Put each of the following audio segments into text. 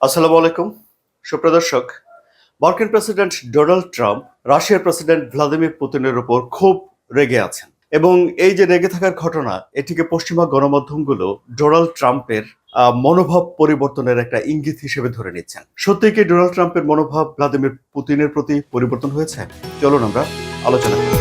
আসসালামু আলাইকুম। সুপ্রদর্শক মার্কিন প্রেসিডেন্ট ডোনাল্ড ট্রাম্প রাশিয়ার প্রেসিডেন্ট ভ্লাদিমির পুতিনের উপর খুব রেগে আছেন এবং এই যে রেগে থাকার ঘটনা, এটিকে পশ্চিমা গণমাধ্যমগুলো ডোনাল্ড ট্রাম্পের মনোভাব পরিবর্তনের একটা ইঙ্গিত হিসেবে ধরে নিচ্ছেন। সত্যি কি ডোনাল্ড ট্রাম্পের মনোভাব ভ্লাদিমির পুতিনের প্রতি পরিবর্তন হয়েছে? চলুন আমরা আলোচনা করি।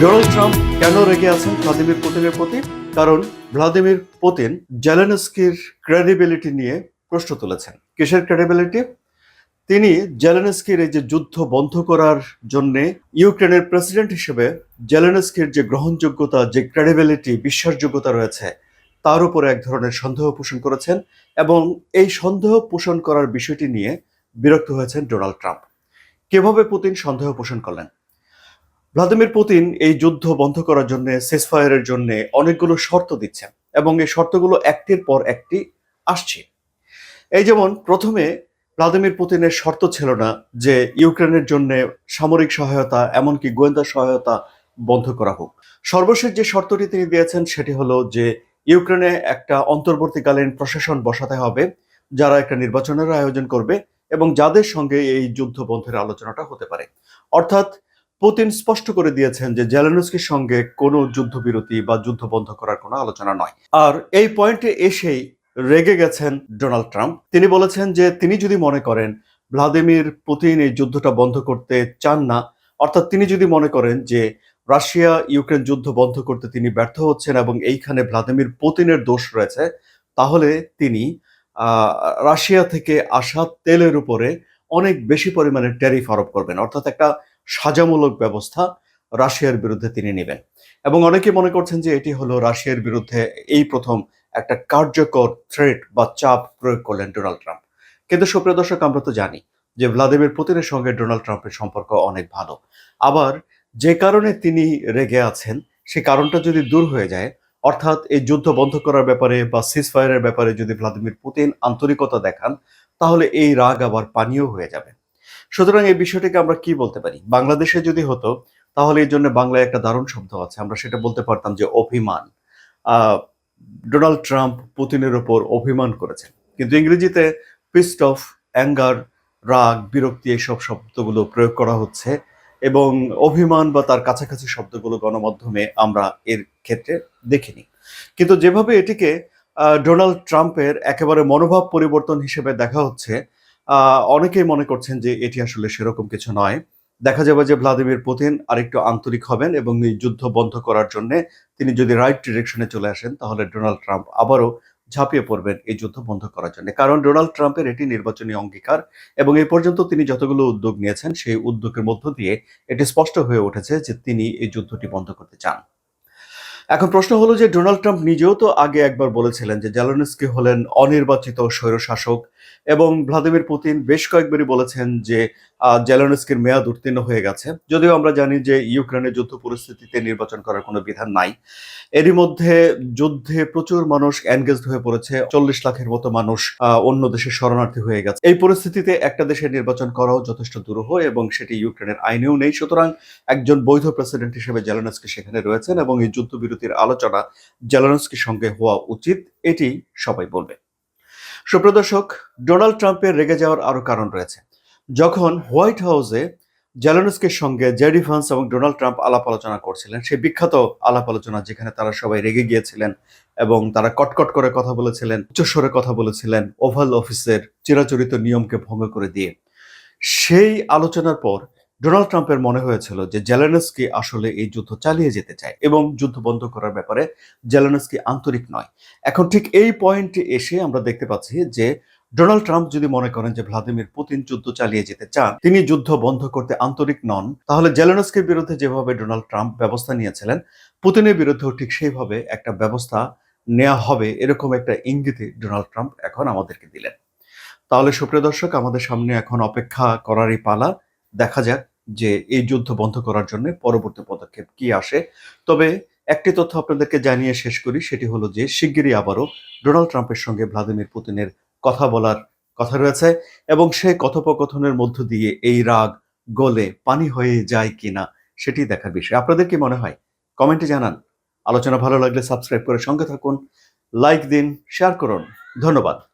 ডোনাল্ড ট্রাম্প কেন রেগে আছেন ভ্লাদিমির পুতিনের প্রতি? কারণ ভ্লাদিমির পুতিন জেলেনস্কির ক্রেডিবিলিটি নিয়ে প্রশ্ন তুলেছেন। কিসের ক্রেডিবিলিটি তিনি জেলেনস্কির এই যে যুদ্ধ বন্ধ করার জন্য ইউক্রেনের প্রেসিডেন্ট হিসেবে জেলেনস্কির যে গ্রহণযোগ্যতা, যে ক্রেডিবিলিটি বিশ্বাসযোগ্যতা রয়েছে, তার উপরে এক ধরনের সন্দেহ পোষণ করেছেন এবং এই সন্দেহ পোষণ করার বিষয়টি নিয়ে বিরক্ত হয়েছেন ডোনাল্ড ট্রাম্প। কীভাবে পুতিন সন্দেহ পোষণ করলেন? ভ্লাদিমির পুতিন এই যুদ্ধ বন্ধ করার জন্য সেসফায়ারের জন্য অনেকগুলো শর্ত দিচ্ছেন এবং এই শর্তগুলো একটির পর একটি আসছে। এই যেমন প্রথমে ভ্লাদিমির পুতিনের শর্ত ছিল না যে ইউক্রেনের জন্য সামরিক সহায়তা এমনকি গোয়েন্দা সহায়তা বন্ধ করা হোক। সর্বশেষ যে শর্তটি তিনি দিয়েছেন সেটি হলো যে ইউক্রেনে একটা অন্তর্বর্তীকালীন প্রশাসন বসাতে হবে, যারা একটা নির্বাচনের আয়োজন করবে এবং যাদের সঙ্গে এই যুদ্ধ বন্ধের আলোচনাটা হতে পারে। অর্থাৎ পুতিন স্পষ্ট করে দিয়েছেন যে জেলেনস্কির সঙ্গে কোনো যুদ্ধবিরতি বা যুদ্ধ বন্ধ করার কোনো আলোচনা নয়। আর এই পয়েন্টে এসেই রেগে গেছেন ডোনাল্ড ট্রাম্প। তিনি বলেছেন যে তিনি যদি মনে করেন ভ্লাদিমির পুতিন এই যুদ্ধটা বন্ধ করতে চান না, অর্থাৎ তিনি যদি মনে করেন যে রাশিয়া ইউক্রেন যুদ্ধ বন্ধ করতে তিনি ব্যর্থ হচ্ছেন এবং এইখানে ভ্লাদিমির পুতিনের দোষ রয়েছে, তাহলে তিনি রাশিয়া থেকে আসা তেলের উপরে অনেক বেশি পরিমাণে ট্যারিফ আরোপ করবেন। অর্থাৎ একটা সাজামূলক ব্যবস্থা রাশিয়ার বিরুদ্ধে তিনি নেবেন। এবং অনেকে মনে করছেন যে এটি হলো রাশিয়ার বিরুদ্ধে এই প্রথম একটা কার্যকর থ্রেট বা চাপ প্রয়োগ করলেন ডোনাল্ড ট্রাম্প। কিন্তু সুপ্রিয় দর্শক, আমরা তো জানি যে ভ্লাদিমির পুতিনের সঙ্গে ডোনাল্ড ট্রাম্পের সম্পর্ক অনেক ভালো। আবার যে কারণে তিনি রেগে আছেন, সে কারণটা যদি দূর হয়ে যায়, অর্থাৎ এই যুদ্ধ বন্ধ করার ব্যাপারে বা সিজফায়ারের ব্যাপারে যদি ভ্লাদিমির পুতিন আন্তরিকতা দেখান, তাহলে এই রাগ আবার পানীয় হয়ে যাবে। সুতরাং এই বিষয়টিকে আমরা কি বলতে পারি? বাংলাদেশে যদি হতো, তাহলে এই জন্য বাংলায় একটা দারুণ শব্দ আছে। আমরা সেটা বলতে পারতাম যে অভিমান। ডোনাল্ড ট্রাম্প পুতিনের ওপর অভিমান করেছেন। কিন্তু ইংরেজিতে পিস্ট অফ অ্যাঙ্গার, রাগ, বিরক্তি এইসব শব্দগুলো প্রয়োগ করা হচ্ছে এবং অভিমান বা তার কাছাকাছি শব্দগুলো গণমাধ্যমে আমরা এর ক্ষেত্রে দেখিনি। কিন্তু যেভাবে এটিকে ডোনাল্ড ট্রাম্পের একেবারে মনোভাব পরিবর্তন হিসেবে দেখা হচ্ছে অনেকেই মনে করছেন যে এটি আসলে সেরকম কিছু নয়। দেখা যাবে যে ভ্লাদিমির পুতিন আরেকটু আন্তরিক হবেন এবং এই যুদ্ধ বন্ধ করার জন্য তিনি যদি রাইট ডিরেকশনে চলে আসেন, তাহলে ডোনাল্ড ট্রাম্প আবারও ঝাঁপিয়ে পড়বেন এই যুদ্ধ বন্ধ করার জন্য। কারণ ডোনাল্ড ট্রাম্পের এটি নির্বাচনী অঙ্গীকার এবং এই পর্যন্ত তিনি যতগুলো উদ্যোগ নিয়েছেন, সেই উদ্যোগের মধ্য দিয়ে এটি স্পষ্ট হয়ে উঠেছে যে তিনি এই যুদ্ধটি বন্ধ করতে চান। এখন প্রশ্ন হলো যে ডোনাল্ড ট্রাম্প নিজেও তো আগে একবার বলেছিলেন যে জেলেনস্কি হলেন অনির্বাচিত স্বৈরশাসক। এবং ভ্লাদিমির পুতিন বেশ কয়েকবারই বলেছেন যে জেলেনস্কির মেয়াদ উত্তীর্ণ হয়ে গেছে। যদিও আমরা জানি যে, ইউক্রেনের যুদ্ধ পরিস্থিতিতে নির্বাচন করার কোনো বিধান নাই। এরই মধ্যে যুদ্ধে প্রচুর মানুষ এনগেজড হয়ে পড়েছে। চল্লিশ লাখের মতো মানুষ অন্য দেশে শরণার্থী হয়ে গেছে। এই পরিস্থিতিতে একটা দেশের নির্বাচন করাও যথেষ্ট দুরূহ এবং সেটি ইউক্রেনের আইনেও নেই। সুতরাং একজন বৈধ প্রেসিডেন্ট হিসেবে জেলেনস্কি সেখানে রয়েছেন এবং এই যুদ্ধবিরতির আলোচনা জেলেনস্কির সঙ্গে হওয়া উচিত। এটি সবাই বলবে। সুপ্রদর্শক ডোনাল্ড ট্রাম্পের রেগে যাওয়ার আরও কারণ রয়েছে। যখন হোয়াইট হাউসে জেলেনস্কির সঙ্গে জেডি ভান্স এবং ডোনাল্ড ট্রাম্প আলাপ আলোচনা করছিলেন, সেই বিখ্যাত আলাপ আলোচনা যেখানে তারা সবাই রেগে গিয়েছিলেন এবং তারা কটকট করে কথা বলেছিলেন উচ্চস্বরে কথা বলেছিলেন ওভাল অফিসের চিরাচরিত নিয়মকে ভঙ্গ করে দিয়ে। সেই আলোচনার পর ডোনাল্ড ট্রাম্পের মনে হয়েছিল যে জেলেনস্কি আসলে এই যুদ্ধ চালিয়ে যেতে চায় এবং যুদ্ধ বন্ধ করার ব্যাপারে জেলেনস্কি আন্তরিক নয়। এখন ঠিক এই পয়েন্টে এসে আমরা দেখতে পাচ্ছি যে ডোনাল্ড ট্রাম্প যদি মনে করেন যে ভ্লাদিমির পুতিন যুদ্ধ চালিয়ে যেতে চান, তিনি যুদ্ধ বন্ধ করতে আন্তরিক নন, তাহলে জেলেনস্কির বিরুদ্ধে যেভাবে ডোনাল্ড ট্রাম্প ব্যবস্থা নিয়েছিলেন, পুতিনের বিরুদ্ধেও ঠিক সেইভাবে একটা ব্যবস্থা নেওয়া হবে এরকম একটা ইঙ্গিতে ডোনাল্ড ট্রাম্প এখন আমাদেরকে দিলেন। তাহলে সুপ্রিয় দর্শক, আমাদের সামনে এখন অপেক্ষা করারই পালা। দেখা যাক যে এই যুদ্ধ বন্ধ করার জন্য পরবর্তী পদক্ষেপ কি আসে। তবে একটি তথ্য আপনাদেরকে জানিয়ে শেষ করি, সেটি হলো যে শিগগিরই আবারও ডোনাল্ড ট্রাম্পের সঙ্গে ভ্লাদিমির পুতিনের কথা বলার কথা রয়েছে এবং সেই কথোপকথনের মধ্য দিয়ে এই রাগ গলে পানি হয়ে যায় কিনা সেটি দেখার বিষয়। আপনাদের কি মনে হয়? কমেন্টে জানান। আলোচনা ভালো লাগলে সাবস্ক্রাইব করে সঙ্গে থাকুন, লাইক দিন, শেয়ার করুন। ধন্যবাদ।